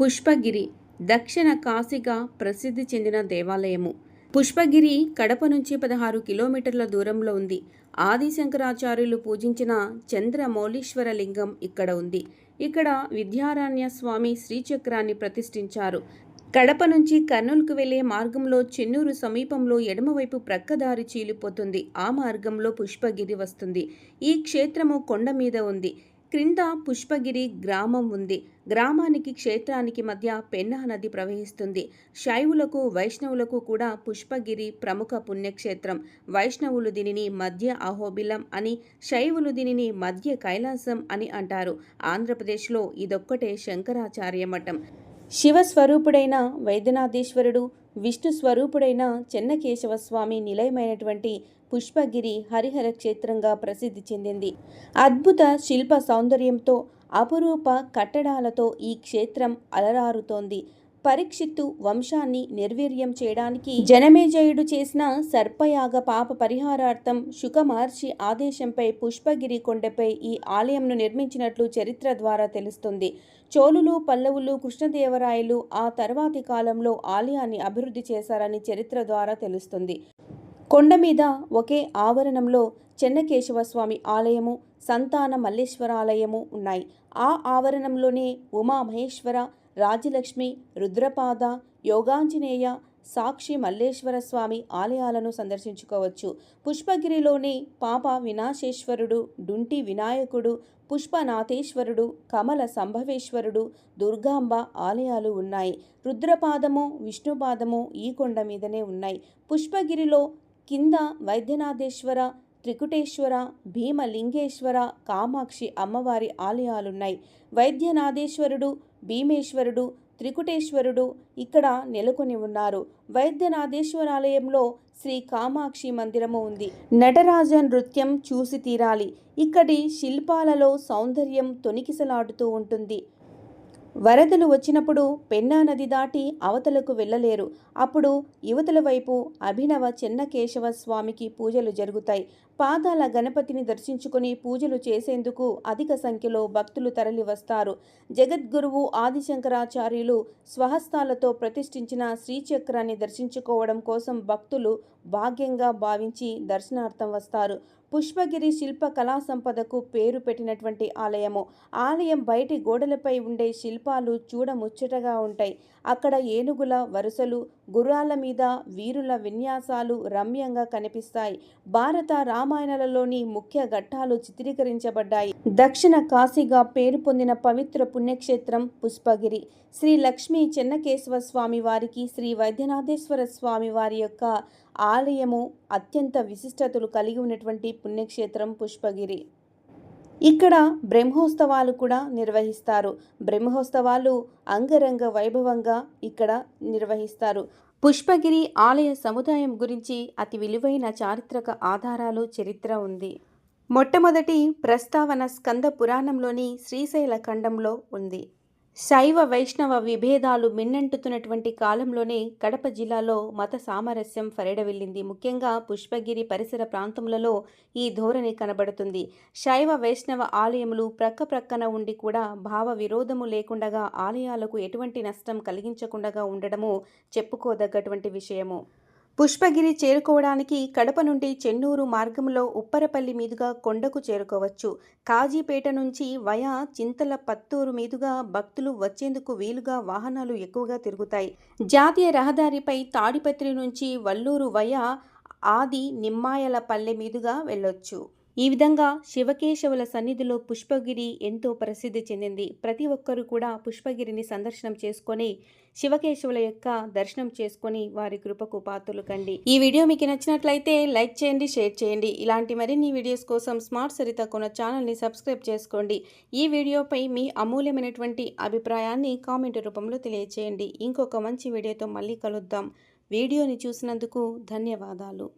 పుష్పగిరి దక్షిణ కాశీగా ప్రసిద్ధి చెందిన దేవాలయము. పుష్పగిరి కడప నుంచి పదహారు కిలోమీటర్ల దూరంలో ఉంది. ఆదిశంకరాచార్యులు పూజించిన చంద్రమౌళీశ్వర లింగం ఇక్కడ ఉంది. ఇక్కడ విద్యారణ్య స్వామి శ్రీచక్రాన్ని ప్రతిష్ఠించారు. కడప నుంచి కర్నూలుకు వెళ్ళే మార్గంలో చెన్నూరు సమీపంలో ఎడమవైపు ప్రక్కదారి చీలిపోతుంది. ఆ మార్గంలో పుష్పగిరి వస్తుంది. ఈ క్షేత్రము కొండ మీద ఉంది. క్రింద పుష్పగిరి గ్రామం ఉంది. గ్రామానికి క్షేత్రానికి మధ్య పెన్నా నది ప్రవహిస్తుంది. శైవులకు వైష్ణవులకు కూడా పుష్పగిరి ప్రముఖ పుణ్యక్షేత్రం. వైష్ణవులు దీనిని మధ్య అహోబిలం అని శైవులు దీనిని మధ్య కైలాసం అని అంటారు. ఆంధ్రప్రదేశ్లో ఇదొక్కటే శంకరాచార్య మఠం. శివస్వరూపుడైన వైద్యనాథేశ్వరుడు విష్ణు స్వరూపుడైన చెన్నకేశవ స్వామి నిలయమైనటువంటి పుష్పగిరి హరిహర క్షేత్రంగా ప్రసిద్ధి చెందింది. అద్భుత శిల్ప సౌందర్యంతో అపురూప కట్టడాలతో ఈ క్షేత్రం అలరారుతోంది. పరీక్షిత్తు వంశాన్ని నిర్వీర్యం చేయడానికి జనమేజయుడు చేసిన సర్పయాగ పాప పరిహారార్థం శుకమహర్షి ఆదేశంపై పుష్పగిరి కొండపై ఈ ఆలయంను నిర్మించినట్లు చరిత్ర ద్వారా తెలుస్తుంది. చోళులు పల్లవులు కృష్ణదేవరాయలు ఆ తర్వాతి కాలంలో ఆలయాన్ని అభివృద్ధి చేశారని చరిత్ర ద్వారా తెలుస్తుంది. కొండ మీద ఒకే ఆవరణంలో చెన్నకేశవ స్వామి ఆలయము సంతాన మల్లేశ్వరాలయము ఉన్నాయి. ఆ ఆవరణంలోనే ఉమా రాజ్యలక్ష్మి రాజలక్ష్మి రుద్రపాద యోగాంజనేయ సాక్షి మల్లేశ్వర స్వామి ఆలయాలను సందర్శించుకోవచ్చు. పుష్పగిరిలోని పాప వినాశేశ్వరుడు డుంటి వినాయకుడు పుష్పనాథేశ్వరుడు కమల సంభవేశ్వరుడు దుర్గాంబ ఆలయాలు ఉన్నాయి. రుద్రపాదము విష్ణుపాదము ఈ కొండ మీదనే ఉన్నాయి. పుష్పగిరిలో కింద వైద్యనాథేశ్వర త్రికుటేశ్వర భీమలింగేశ్వర కామాక్షి అమ్మవారి ఆలయాలున్నాయి. వైద్యనాథేశ్వరుడు భీమేశ్వరుడు త్రికుటేశ్వరుడు ఇక్కడ నెలకొని ఉన్నారు. వైద్యనాథేశ్వరాలయంలో శ్రీ కామాక్షి మందిరము ఉంది. నటరాజ నృత్యం చూసి తీరాలి. ఇక్కడి శిల్పాలలో సౌందర్యం తొనికిసలాడుతూ ఉంటుంది. వరదలు వచ్చినప్పుడు పెన్నా నది దాటి అవతలకు వెళ్ళలేరు. అప్పుడు యువతల వైపు అభినవ చెన్నకేశవ స్వామికి పూజలు జరుగుతాయి. పాదాల గణపతిని దర్శించుకుని పూజలు చేసేందుకు అధిక సంఖ్యలో భక్తులు తరలి వస్తారు జగద్గురువు ఆదిశంకరాచార్యులు స్వహస్తాలతో ప్రతిష్ఠించిన శ్రీచక్రాన్ని దర్శించుకోవడం కోసం భక్తులు భాగ్యంగా భావించి దర్శనార్థం వస్తారు. పుష్పగిరి శిల్ప కళా సంపదకు పేరు పెట్టినటువంటి ఆలయము. ఆలయం బయటి గోడలపై ఉండే శిల్పాలు చూడముచ్చటగా ఉంటాయి. అక్కడ ఏనుగుల వరుసలు గుర్రాల మీద వీరుల విన్యాసాలు రమ్యంగా కనిపిస్తాయి. భారత రామాయణాలలోని ముఖ్య ఘట్టాలు చిత్రీకరించబడ్డాయి. దక్షిణ కాశీగా పేరు పొందిన పవిత్ర పుణ్యక్షేత్రం పుష్పగిరి. శ్రీ లక్ష్మీ చెన్నకేశ్వర స్వామి వారికి శ్రీ వైద్యనాథేశ్వర స్వామి వారి యొక్క ఆలయము అత్యంత విశిష్టతలు కలిగి ఉన్నటువంటి పుణ్యక్షేత్రం పుష్పగిరి. ఇక్కడ బ్రహ్మోత్సవాలు కూడా నిర్వహిస్తారు. బ్రహ్మోత్సవాలు అంగరంగ వైభవంగా ఇక్కడ నిర్వహిస్తారు. పుష్పగిరి ఆలయ సముదాయం గురించి అతి విలువైన చారిత్రక ఆధారాలు చరిత్ర ఉంది. మొట్టమొదటి ప్రస్తావన స్కంద పురాణంలోని శ్రీశైల ఖండంలో ఉంది. శైవ వైష్ణవ విభేదాలు మిన్నంటుతున్నటువంటి కాలంలోనే కడప జిల్లాలో మత సామరస్యం ఫరిడవిల్లింది ముఖ్యంగా పుష్పగిరి పరిసర ప్రాంతములలో ఈ ధోరణి కనబడుతుంది. శైవ వైష్ణవ ఆలయములు ప్రక్క ప్రక్కన ఉండి కూడా భావ విరోధము లేకుండగా ఆలయాలకు ఎటువంటి నష్టం కలిగించకుండా ఉండడము చెప్పుకోదగ్గటువంటి విషయము. పుష్పగిరి చేరుకోవడానికి కడప నుండి చెన్నూరు మార్గంలో ఉప్పరపల్లి మీదుగా కొండకు చేరుకోవచ్చు. కాజీపేట నుంచి వయా చింతల పత్తూరు మీదుగా భక్తులు వచ్చేందుకు వీలుగా వాహనాలు ఎక్కువగా తిరుగుతాయి. జాతీయ రహదారిపై తాడిపత్రి నుంచి వల్లూరు వయా ఆది నిమ్మాయల పల్లె మీదుగా వెళ్ళొచ్చు. ఈ విధంగా శివకేశవుల సన్నిధిలో పుష్పగిరి ఎంతో ప్రసిద్ధి చెందింది. ప్రతి ఒక్కరూ కూడా పుష్పగిరిని సందర్శనం చేసుకొని శివకేశవుల యొక్క దర్శనం చేసుకొని వారి కృపకు పాత్రలు కండి. ఈ వీడియో మీకు నచ్చినట్లయితే లైక్ చేయండి షేర్ చేయండి. ఇలాంటి మరిన్ని వీడియోస్ కోసం స్మార్ట్ సరిత కొన ఛానల్ని సబ్స్క్రైబ్ చేసుకోండి. ఈ వీడియోపై మీ అమూల్యమైనటువంటి అభిప్రాయాన్ని కామెంట్ రూపంలో తెలియచేయండి. ఇంకొక మంచి వీడియోతో మళ్ళీ కలుద్దాం. వీడియోని చూసినందుకు ధన్యవాదాలు.